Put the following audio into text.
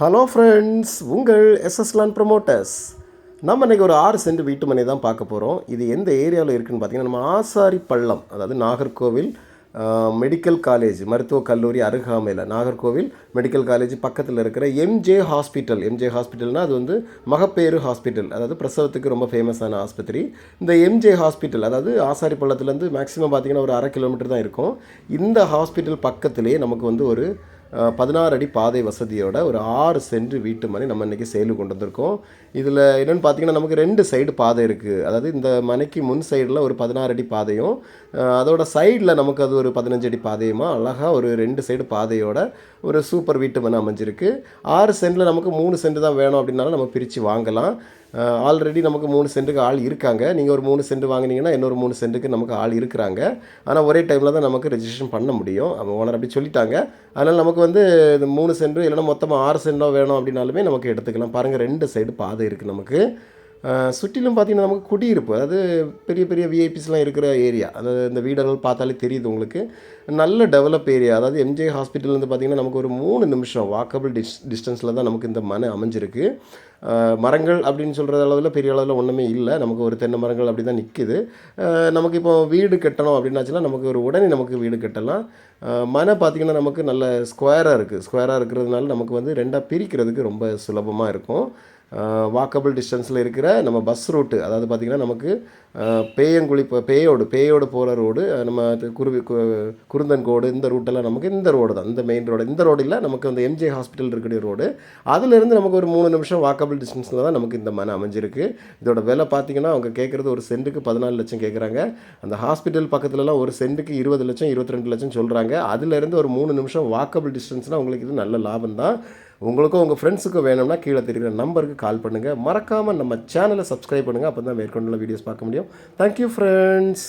Hello friends உங்கள் எஸ்எஸ்லான் promoters நம்ம இன்றைக்கி ஒரு ஆறு சென்ட் வீட்டு மனை தான் பார்க்க போகிறோம் இது எந்த ஏரியாவில் இருக்குதுன்னு பார்த்தீங்கன்னா நம்ம ஆசாரி பள்ளம் அதாவது நாகர்கோவில் மெடிக்கல் காலேஜ் மருத்துவக் கல்லூரி அருகாமையில். நாகர்கோவில் மெடிக்கல் காலேஜ் பக்கத்தில் இருக்கிற எம்ஜே ஹாஸ்பிட்டல் எம்ஜே ஹாஸ்பிட்டல்னால் அது வந்து மகப்பேறு ஹாஸ்பிட்டல் அதாவது பிரசவத்துக்கு ரொம்ப ஃபேமஸான ஆஸ்பத்திரி. இந்த எம்ஜே ஹாஸ்பிட்டல் அதாவது ஆசாரி பள்ளத்துலேருந்து மேக்ஸிமம் பார்த்திங்கன்னா ஒரு அரை கிலோமீட்டர் தான் இருக்கும். இந்த ஹாஸ்பிட்டல் பக்கத்துலேயே நமக்கு வந்து ஒரு பதினாறு அடி பாதை வசதியோட ஒரு ஆறு சென்று வீட்டு மனை நம்ம இன்றைக்கி செயலு கொண்டு வந்திருக்கோம். இதில் என்னென்னு பார்த்தீங்கன்னா நமக்கு ரெண்டு சைடு பாதை இருக்குது அதாவது இந்த மனைக்கு முன் சைடில் ஒரு பதினாறு அடி பாதையும் அதோட சைடில் நமக்கு அது ஒரு பதினஞ்சு அடி பாதையுமா? அழகாக ஒரு ரெண்டு சைடு பாதையோட ஒரு சூப்பர் வீட்டு மனை அமைஞ்சிருக்கு. ஆறு சென்டில் நமக்கு மூணு சென்ட் தான் வேணும் அப்படின்னாலும் நம்ம பிரித்து வாங்கலாம். ஆல்ரெடி நமக்கு மூணு சென்ட்டுக்கு ஆள் இருக்காங்க. நீங்கள் ஒரு மூணு சென்ட் வாங்கினீங்கன்னா இன்னொரு மூணு சென்ட்டுக்கு நமக்கு ஆள் இருக்கிறாங்க. ஆனால் ஒரே டைமில் தான் நமக்கு ரெஜிஸ்ட்ரேஷன் பண்ண முடியும். அவங்க ஓனர் அப்படி சொல்லிட்டாங்க. அதனால் நமக்கு வந்து இந்த மூணு சென்ட் இல்லைன்னா மொத்தமாக ஆறு சென்டோ வேணும் அப்படின்னாலுமே நமக்கு எடுத்துக்கலாம். பாருங்கள் ரெண்டு சைடு பாதை இருக்குது நமக்கு. சுற்றிலும் பார்த்தீங்கன்னா நமக்கு குடியிருப்பு அதாவது பெரிய பெரிய விஐபிஸ்லாம் இருக்கிற ஏரியா அதாவது இந்த வீடுகள் பார்த்தாலே தெரியுது உங்களுக்கு. நல்ல டெவலப் ஏரியா அதாவது எம்ஜே ஹாஸ்பிட்டல்லேருந்து பார்த்தீங்கன்னா நமக்கு ஒரு மூணு நிமிஷம் வாக்கபிள் டிஸ் டிஸ்டன்ஸில் தான் நமக்கு இந்த மனை அமைஞ்சிருக்கு. மரங்கள் அப்படின்னு சொல்கிற அளவில் பெரிய அளவில் ஒன்றுமே இல்லை. நமக்கு ஒரு தென்னை மரங்கள் அப்படி தான் நிற்கிது நமக்கு இப்போ வீடு கட்டணும் அப்படின்னாச்சுன்னா நமக்கு ஒரு உடனே நமக்கு வீடு கட்டலாம். மனை பார்த்திங்கன்னா நமக்கு நல்ல ஸ்கொயராக இருக்குது ஸ்கொயராக இருக்கிறதுனால நமக்கு வந்து ரெண்டாக பிரிக்கிறதுக்கு ரொம்ப சுலபமாக இருக்கும். வாக்கபிள் டிஸ்டன்ஸில் இருக்கிற நம்ம பஸ் ரூட்டு அதாவது பார்த்திங்கன்னா நமக்கு பேயங்குழி பேயோடு பேயோடு போகிற ரோடு நம்ம குருவி கு- குருந்தன்கோடு இந்த ரூட்டெல்லாம் நமக்கு இந்த ரோடு தான். இந்த மெயின் ரோடு இந்த ரோடு இல்லை நமக்கு அந்த எம்ஜே ஹாஸ்பிட்டல் இருக்கக்கூடிய ரோடு அதுலேருந்து நமக்கு ஒரு மூணு நிமிஷம் வாக்கபிள் டிஸ்டன்ஸில் தான் நமக்கு இந்த மனை அமைஞ்சிருக்கு. இதோட விலை பார்த்தீங்கன்னா அவங்க கேட்குறது ஒரு சென்ட்டுக்கு பதினாலு லட்சம் கேட்குறாங்க அந்த ஹாஸ்பிட்டல் பக்கத்துலலாம் ஒரு சென்ட்டுக்கு இருபது லட்சம் இருபத்தி ரெண்டு லட்சம் சொல்கிறாங்க அதுலேருந்து ஒரு மூணு நிமிஷம் வாக்கபிள் டிஸ்டன்ஸ்னால் உங்களுக்கு இது நல்ல லாபம் தான். உங்களுக்கும் உங்கள் ஃப்ரெண்ட்ஸுக்கும் வேணும்னா கீழே தெரிகிற நம்பருக்கு கால் பண்ணுங்கள் மறக்காமல் நம்ம சேனலை சப்ஸ்கிரைப் பண்ணுங்கள் அப்போ தான் மேற்கொண்டுள்ள வீடியோஸ் பார்க்க முடியும். Thank you friends